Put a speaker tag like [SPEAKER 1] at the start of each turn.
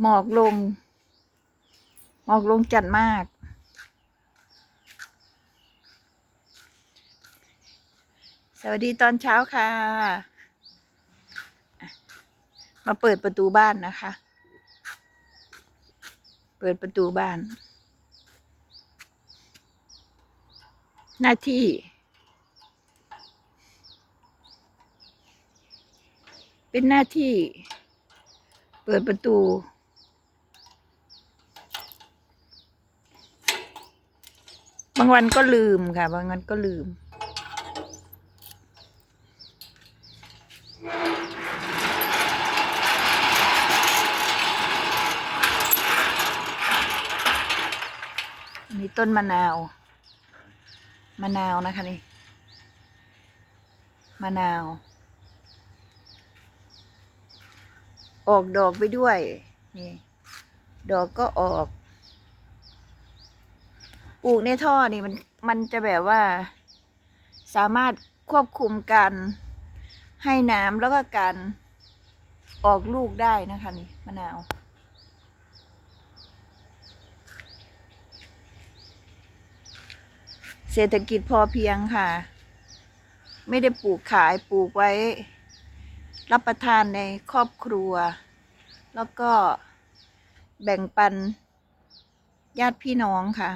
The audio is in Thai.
[SPEAKER 1] หมอกลง หมอกลงจัดมาก สวัสดีตอนเช้าค่ะ มาเปิดประตูบ้านนะคะ เปิดประตูบ้าน หน้าที่เป็นหน้าที่เปิดประตู บางวันก็ลืมค่ะ บางวันก็ลืม มีต้นมะนาว มะนาวนะคะนี่ มะนาว ออกดอกไปด้วย นี่ ดอกก็ออก ลูกในท่อนี่มันมันจะแบบว่า สามารถควบคุมการให้น้ำแล้วก็การออกลูกได้นะคะนี่มะนาวเศรษฐกิจพอเพียงค่ะ ไม่ได้ปลูกขายปลูกไว้ รับประทานในครอบครัว แล้วก็แบ่งปันญาติพี่น้องค่ะ